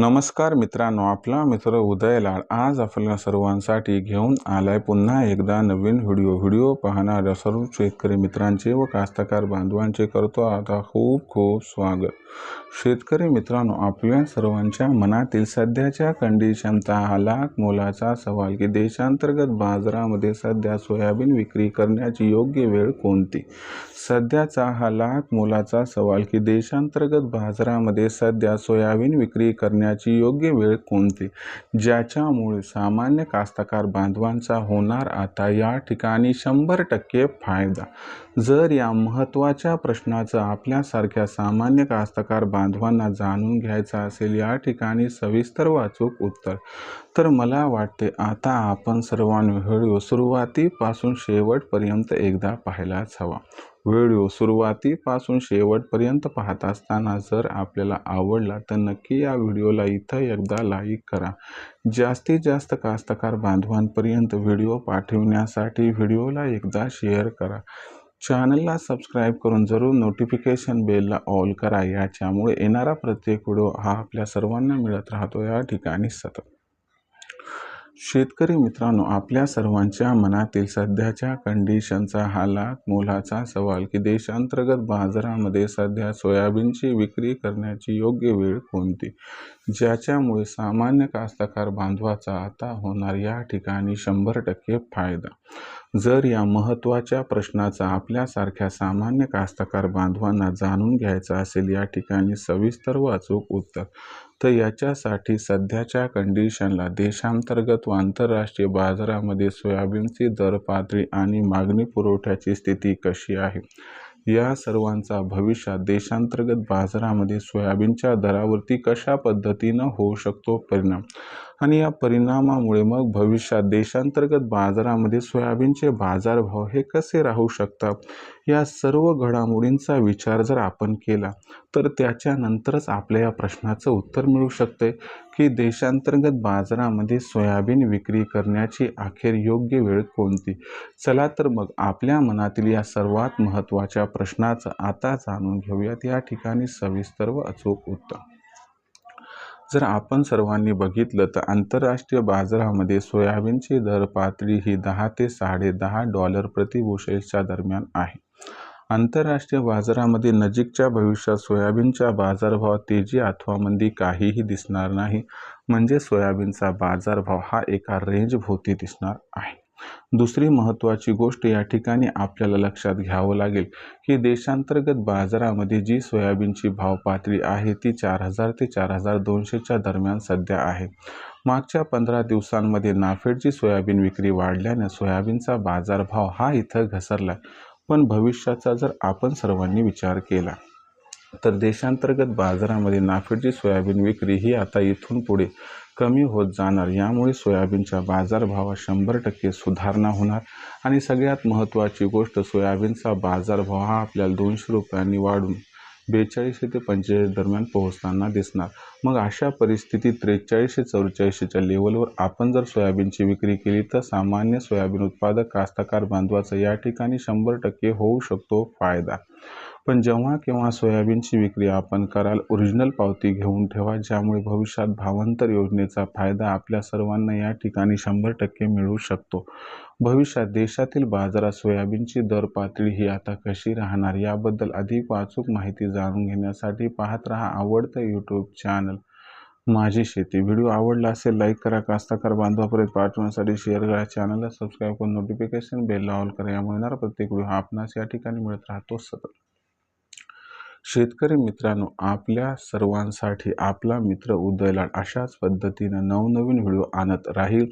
नमस्कार मित्रांनो आपला मित्र उदय लाड आज आपल्या सर्वांसाठी घेऊन आलाय पुन्हा एकदा नवीन व्हिडिओ. व्हिडिओ पाहणाऱ्या सर्व शेतकरी मित्रांचे व कास्तकार बांधवांचे करतो आता खूप खूप स्वागत. शेतकरी मित्रांनो आपल्या सर्वांच्या मनातील सध्याच्या कंडिशनचा हा लाख मोलाचा सवाल की देशांतर्गत बाजारामध्ये सध्या सोयाबीन विक्री करण्याची योग्य वेळ कोणती? सध्याचा हा लाख मोलाचा सवाल की देशांतर्गत बाजारामध्ये सध्या सोयाबीन विक्री करण्या करण्याची योग्य वेळ कोणती? ज्याच्यामुळे सामान्य कास्तकार बांधवांचा होणार आता या ठिकाणी शंभर टक्के फायदा. जर या महत्त्वाच्या प्रश्नाचं आपल्यासारख्या सामान्य कास्तकार बांधवांना जाणून घ्यायचं असेल या ठिकाणी सविस्तर वाचूक उत्तर. तर मला वाटते आता आपण सर्वांनी व्हिडिओ सुरुवातीपासून शेवटपर्यंत एकदा पाहायलाच हवा. व्हिडिओ सुरुवातीपासून शेवटपर्यंत पाहत असताना जर आपल्याला आवडला तर नक्की या व्हिडिओला इथं एकदा लाईक करा. जास्तीत जास्त कास्तकार बांधवांपर्यंत व्हिडिओ पाठविण्यासाठी व्हिडिओला एकदा शेअर करा. चॅनलला सबस्क्राईब करून जरूर नोटिफिकेशन बेलला ऑल करा. याच्यामुळे येणारा प्रत्येक व्हिडिओ हा आपल्या सर्वांना मिळत राहतो. या ठिकाणी सतत शेतकरी मित्रांनो आपल्या सर्वांच्या मनातील सध्याच्या कंडिशनचा हालात मोलाचा सवाल की देशांतर्गत बाजारामध्ये सध्या सोयाबीनची विक्री करण्याची योग्य वेळ कोणती? ज्याच्यामुळे सामान्य कास्तकार बांधवाचा आता होणार या ठिकाणी शंभर टक्के फायदा. जर या महत्त्वाच्या प्रश्नाचा आपल्यासारख्या सामान्य कास्तकार बांधवांना जाणून घ्यायचा असेल या ठिकाणी सविस्तर व अचूक उत्तर. तर याच्यासाठी सध्याच्या कंडिशनला देशांतर्गत व आंतरराष्ट्रीय बाजारामध्ये सोयाबीनची दर पातळी आणि मागणी पुरवठ्याची स्थिती कशी आहे? या सर्वांचा भविष्यात देशांतर्गत बाजारामध्ये सोयाबीनच्या दरावरती कशा पद्धतीनं होऊ शकतो परिणाम? आणि या परिणामामुळे मग भविष्यात देशांतर्गत बाजारामध्ये सोयाबीनचे बाजारभाव हे कसे राहू शकतात? या सर्व घडामोडींचा विचार जर आपण केला तर त्याच्यानंतरच आपल्या या प्रश्नाचं उत्तर मिळू शकते की देशांतर्गत बाजारामध्ये सोयाबीन विक्री करण्याची अखेर योग्य वेळ कोणती? चला तर मग आपल्या मनातील या सर्वात महत्त्वाच्या प्रश्नाचं आता जाणून घेऊयात. या ठिकाणी सविस्तर व अचूक उत्तर. जर आपण सर्वांनी बघितलं तर आंतरराष्ट्रीय बाजारामध्ये सोयाबीनची दर पातळी ही दहा ते साडे दहा डॉलर प्रतिभुशेलच्या दरम्यान आहे. आंतरराष्ट्रीय बाजारामध्ये नजीकच्या भविष्यात सोयाबीनच्या बाजारभावात तेजी अथवा मंदी काहीही दिसणार नाही. म्हणजे सोयाबीनचा बाजारभाव हा एका रेंजभोवती दिसणार आहे. दुसरी महत्त्वाची गोष्ट या ठिकाणी आपल्याला लक्षात घ्यावं लागेल की देशांतर्गत बाजारामध्ये जी सोयाबीनची भाव पातळी आहे ती चार हजार ते चार हजार दोनशेच्या दरम्यान सध्या आहे. मागच्या पंधरा दिवसांमध्ये नाफेडची सोयाबीन विक्री वाढल्याने सोयाबीनचा बाजारभाव हा इथं घसरला. पण भविष्याचा जर आपण सर्वांनी विचार केला तर देशांतर्गत बाजारामध्ये नाफेडची सोयाबीन विक्री ही आता इथून पुढे कमी होत जाणार. यामुळे सोयाबीनच्या बाजारभावात शंभर टक्के सुधारणा होणार आणि सगळ्यात महत्त्वाची गोष्ट सोयाबीनचा बाजारभाव हा आपल्याला दोनशे रुपयांनी वाढून बेचाळीसशे ते पंचेचाळीस दरम्यान पोहोचताना दिसणार. मग अशा परिस्थितीत त्रेचाळीसशे चौवेचाळीसशेच्या लेवलवर आपण जर सोयाबीनची विक्री केली तर सामान्य सोयाबीन उत्पादक कास्तकार बांधवाचा या ठिकाणी शंभर टक्के होऊ शकतो फायदा. पण जेव्हा केव्हा सोयाबीनची विक्री आपण कराल ओरिजिनल पावती घेऊन ठेवा ज्यामुळे भविष्यात भावांतर योजनेचा फायदा आपल्या सर्वांना या ठिकाणी शंभर टक्के मिळू शकतो. भविष्यात देशातील बाजारात सोयाबीनची दर पातळी ही आता कशी राहणार याबद्दल अधिक वाचूक माहिती जाणून घेण्यासाठी पाहत रहा आवडतं यूट्यूब चॅनल माझी शेती. व्हिडिओ आवडला असेल लाईक करा. कास्ताकार बांधवापर्यंत पाठवण्यासाठी शेअर करा. चॅनलला सबस्क्राईब करून नोटिफिकेशन बेल ऑल करा. यामुळे येणारा प्रत्येक व्हिडिओ हा आपणास या ठिकाणी मिळत राहतो. सतत. शेतकरी मित्रांनो आपल्या सर्वांसाठी आपला मित्र उदयलाड अशाच पद्धतीनं नवनवीन व्हिडिओ आणत राहील.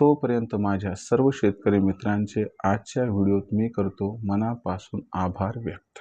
तोपर्यंत माझ्या सर्व शेतकरी मित्रांचे आजच्या व्हिडिओत मी करतो मनापासून आभार व्यक्त.